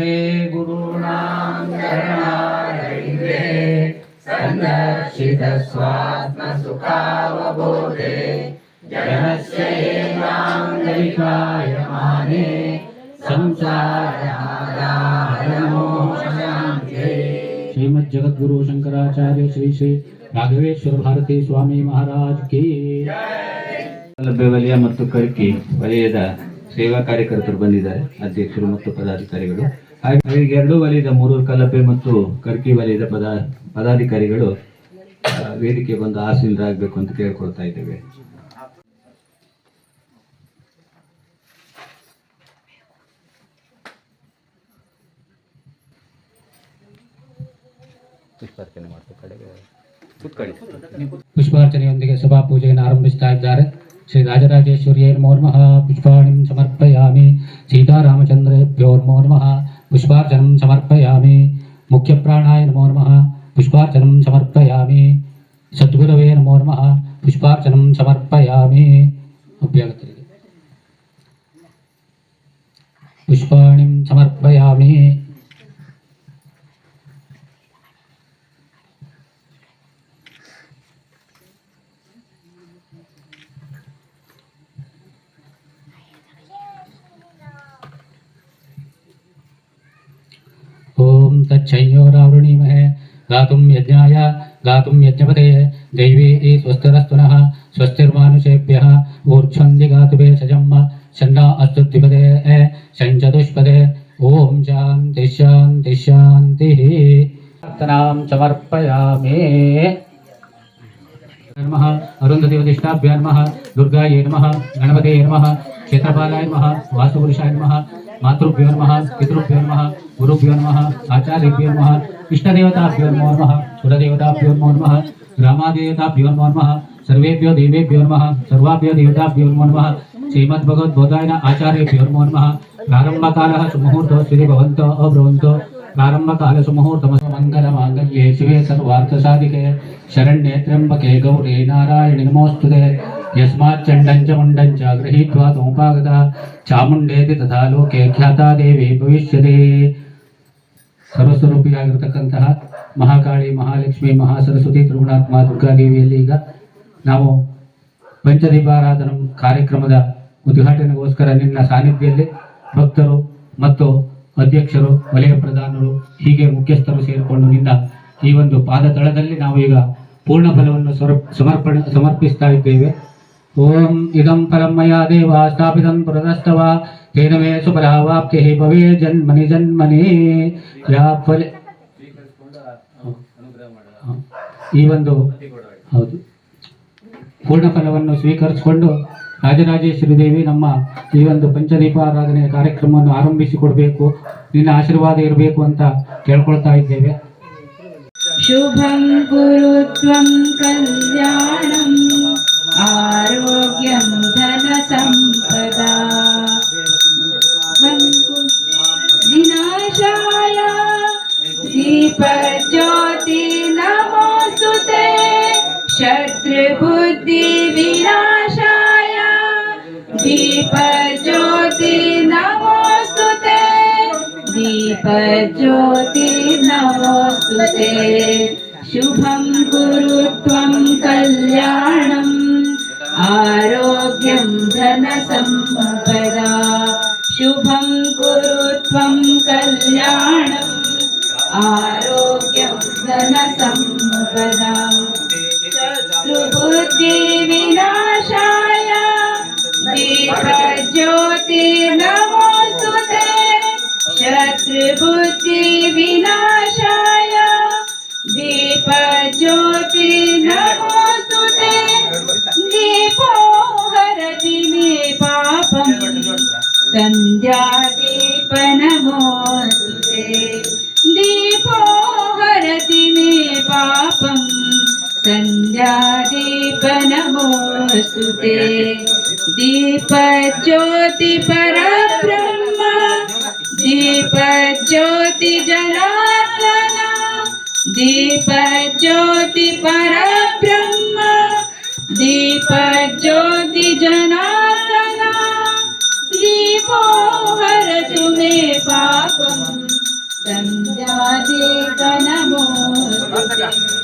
वन्दे गुरूणां शरणारविन्दे सन्दर्शितस्वात्मसुखावबोधे जनस्य एकाङ्गलिकायमाने संसारहाराहरमोक्षान्ते श्रीमद् जगद्गुरु शंकराचार्य श्री श्री ರಾಘವೇಶ್ವರ ಭಾರತಿ ಸ್ವಾಮಿ ಮಹಾರಾಜ್ ಕಿ ಸೌಲಭ್ಯ ವಲಯ ಮತ್ತು ಕರ್ಕಿ ವಲಯದ ಸೇವಾ ಕಾರ್ಯಕರ್ತರು ಬಂದಿದ್ದಾರೆ ಅಧ್ಯಕ್ಷರು ಮತ್ತು ಪದಾಧಿಕಾರಿಗಳು ಹಾಗೆ ಎರಡು ವಲಯದ ಮೂರೂರು ಕಲಪೆ ಮತ್ತು ಕರ್ಕಿ ವಲಯದ ಪದ ಪದಾಧಿಕಾರಿಗಳು ವೇದಿಕೆ ಬಂದು ಆಸೀನರಾಗಬೇಕು ಅಂತ ಕೇಳ್ಕೊಳ್ತಾ ಇದ್ದೇವೆ. ಪುಷ್ಪಾರ್ಚನೆ ಕಡೆಗೆ ಪುಷ್ಪಾರ್ಚನೆಯೊಂದಿಗೆ ಸಭಾ ಪೂಜೆಯನ್ನು ಆರಂಭಿಸ್ತಾ ಇದ್ದಾರೆ. ಶ್ರೀ ರಾಜರಾಜೇಶ್ವರಿಯೇ ನಮೋ ನಮಃ ಪುಷ್ಪಾಣಿಂ ಸಮರ್ಪಯಾಮಿ ಸೀತಾರಾಮಚಂದ್ರೇಭ್ಯೋ ನಮೋ ನಮಃ పుష్పార్చనం సమర్పయామి. ముఖ్య ప్రాణాయ నమో నమ. పుష్పార్చనం సమర్పయామి. సద్గురవే నమో నమ. పుష్పార్చనం సమర్పయామి. అభ్యాగతి పుష్పాణిం సమర్పయామి. तच्छयोरावृणीमहे गातुं यज्ञाय, गातुं यज्ञपते। दैवी स्वस्तिरस्तु नः, स्वस्तिर्मानुषेभ्यः। ऊर्ध्वन्ति गातुभे सजम् षण्णा अस्तु द्विपदे षञ्चतुष्पदे ॐ शान्ति शान्ति, शान्तिः। प्रार्थनां समर्पयामि। नमः। अरुन्धति वदिष्ठाभ्यां नमः। दुर्गायै नमः। गणपते नमः। क्षेत्रपालाय नमः। वास्तुपुरुषाय नमः। मातृभ्यो नमः, पितृभ्यो नमः, गुरुभ्यो नमः, आचार्यभ्यो नमः, इष्टदेवताभ्यो नमो नमः, कुलदेवताभ्यो नमो नमः ग्रामादेवताभ्यो नमो नमः, सर्वेभ्यो देवेभ्यो नमः, सर्वाभ्यो देवताभ्यो नमो नमः श्रीमद्भगवद्बोधायन आचार्यभ्यो नमो नमः। प्रारम्भकालः सुमुहूर्तः श्री भवन्तो अब्रुवन्तो सुमुहूर्तमस्तु मङ्गलमाङ्गल्ये शिवे सर्वार्थसाधिके। शरण्ये त्र्यम्बके गौरे नारायणि नमोऽस्तुते यस्माच्चण्डं च मुण्डं च गृहीत्वा तमुपागता ಚಾಮುಂಡೇತಿ ತಥಾ ಲೋಕೆ ಖ್ಯಾತಾ ದೇವಿ ಭವಿಷ್ಯದೆ ಸರ್ವಸ್ವರೂಪಿಯಾಗಿರ್ತಕ್ಕಂತಹ ಮಹಾಕಾಳಿ ಮಹಾಲಕ್ಷ್ಮಿ ಮಹಾಸರಸ್ವತಿ ತ್ರಿಗುಣಾತ್ಮ ದುರ್ಗಾದೇವಿಯಲ್ಲಿ ಈಗ ನಾವು ಪಂಚದೀಪಾರಾಧನ ಕಾರ್ಯಕ್ರಮದ ಉದ್ಘಾಟನೆಗೋಸ್ಕರ ನಿನ್ನ ಸಾನ್ನಿಧ್ಯದಲ್ಲಿ ಭಕ್ತರು ಮತ್ತು ಅಧ್ಯಕ್ಷರು ವಲಯ ಪ್ರಧಾನರು ಹೀಗೆ ಮುಖ್ಯಸ್ಥರು ಸೇರಿಕೊಂಡು ನಿನ್ನ ಈ ಒಂದು ಪಾದ ತಳದಲ್ಲಿ ನಾವು ಈಗ ಪೂರ್ಣ ಫಲವನ್ನು ಸ್ವರ- ಸಮರ್ಪಣೆ ಸಮರ್ಪಿಸ್ತಾ ಇದ್ದೇವೆ ಓಂ ಇದಂ ಪರಂ ಮಯಾ ದೇವ ಸ್ಥಾಪಿತಂ ಪುರದಸ್ತವ ಹೇನ ಮೇ ಸುಪರಾವಾಪ್ತಿ ಭವೇ ಜನ್ಮನಿ ಜನ್ಮನಿ ಯಾ ಫಲ ಈ ಒಂದು ಹೌದು. ಪೂರ್ಣ ಫಲವನ್ನು ಸ್ವೀಕರಿಸಿಕೊಂಡು ರಾಜರಾಜೇಶ್ವರಿ ದೇವಿ ನಮ್ಮ ಈ ಒಂದು ಪಂಚದೀಪಾರಾಧನೆಯ ಕಾರ್ಯಕ್ರಮವನ್ನು ಆರಂಭಿಸಿ ಕೊಡಬೇಕು ನಿನ್ನ ಆಶೀರ್ವಾದ ಇರಬೇಕು ಅಂತ ಕೇಳ್ಕೊಳ್ತಾ ಇದ್ದೇವೆ. ಶುಭಂ ಗುರುತ್ವಂ ಕಲ್ಯಾಣಂ आरोग्यं धनसम्पदा। विनाशाय दीपज्योति नमोऽस्तु ते शत्रुबुद्धिविनाशाय। दीपज्योति नमोऽस्तु दीपज्योति नमोऽस्तु ते शुभं कुरु त्वं कल्याणम्। आरोग्यं धनसम्पदा शुभं कुरु त्वं कल्याणम् आरोग्यं धनसम्पदा। शत्रुबुद्धिविनाशाय दीपज्योति ते शत्रुबुद्धिविनाशाय दीपज्योति ते Di po hadati mi papam, sandadi panamot. Di po hadati mi papam, sandadi panamot. Di paco, para plama. Di paco, di jalan lana. Para plama. Deepjyoti Janardan दीपो हरतु मे पापम् सन्ध्यादेव नमोऽस्तु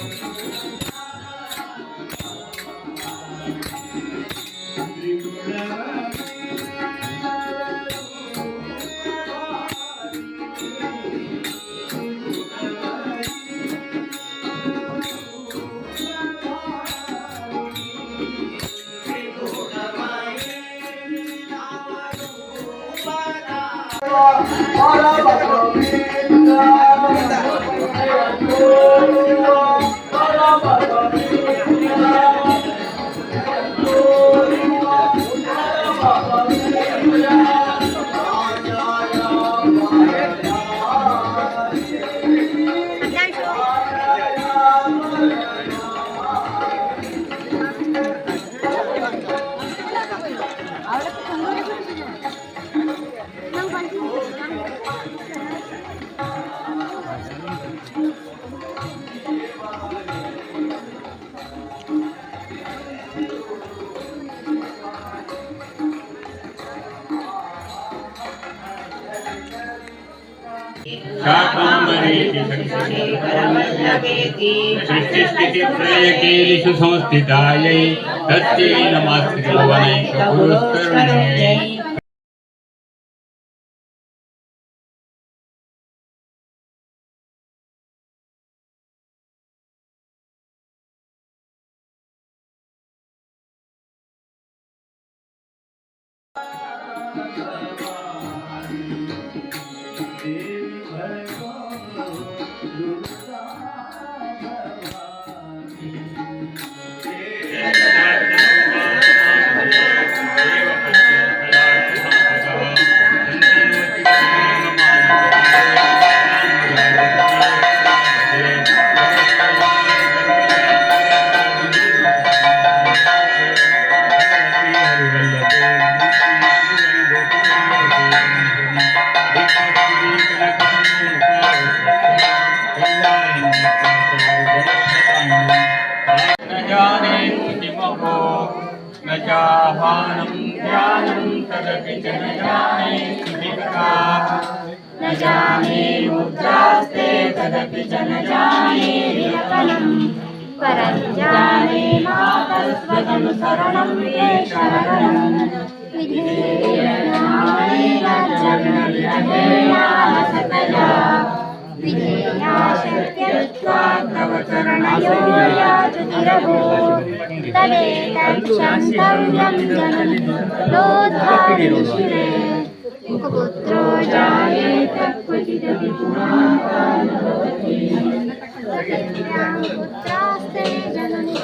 Para para para सृष्टिस्थितिप्रलयकेलिषु संस्थितायै तस्यै नमस्त्रिभुवनैकपुरस्करुण्यै न जाने किमहो न जाने सुधिका न जाने मुद्रास्ते तदपि च न जाने विफलम् परं जाने मातस्त्वदनुसरणं ये शरणम् विधेयज्ञानेन जगन्निधेया विधेया शक्यत्वात् तव चरणयो याचुतिरहो तदेतच्छन्तव्यं जननि लोद्धारिशिरे पुत्रो जायेत क्वचिदपि पुत्रास्ते జనని